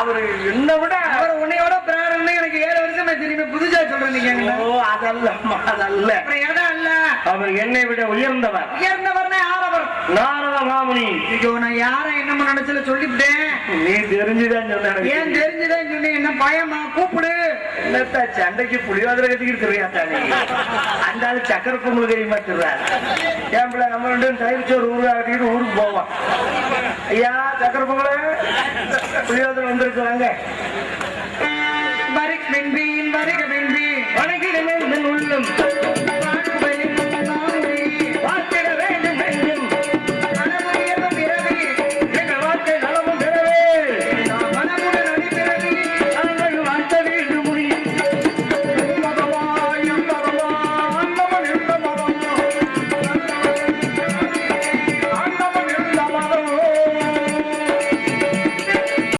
அவரு என்ன விட அவர் உன்னையோட பிராரம்னு எனக்கு ஏழு வருஷமா தெரியும். புதுசா சொல்றேன் நீங்க ஓ அதல்ல. அப்புறம் இடம் இல்ல அவர் என்னை விட உயர்ந்தவர். உயர்ந்தவர்னே ஆரவர் நாரத மாமுனி. ஐயோ நான் யாரை என்னமோ நினைச்சல சொல்லிவிட்டேன். நீ தெரிஞ்சுதான் சொன்ன. ஏன் தெரிஞ்சுதான் சொன்னேன்? என்ன பயமா? கூப்பிடு. என்னத்தா சண்டைக்கு புளியோதரை கட்டிக்கிட்டு தெரியாதா நீ அந்த ஆளு சக்கரை பொங்கல் தெரியுமா திருறாரு என் பிள்ளை நம்ம ரெண்டு பேரும் தயிர் சோறு ஊரு கட்டிக்கிட்டு ஊருக்கு போவோம். ஐயா சக்கர பொங்கல. புளியோதரை வந்திருக்கிறாங்க வரிக் வென்பி வரிக வென்பி வணக்கம் உள்ளும்.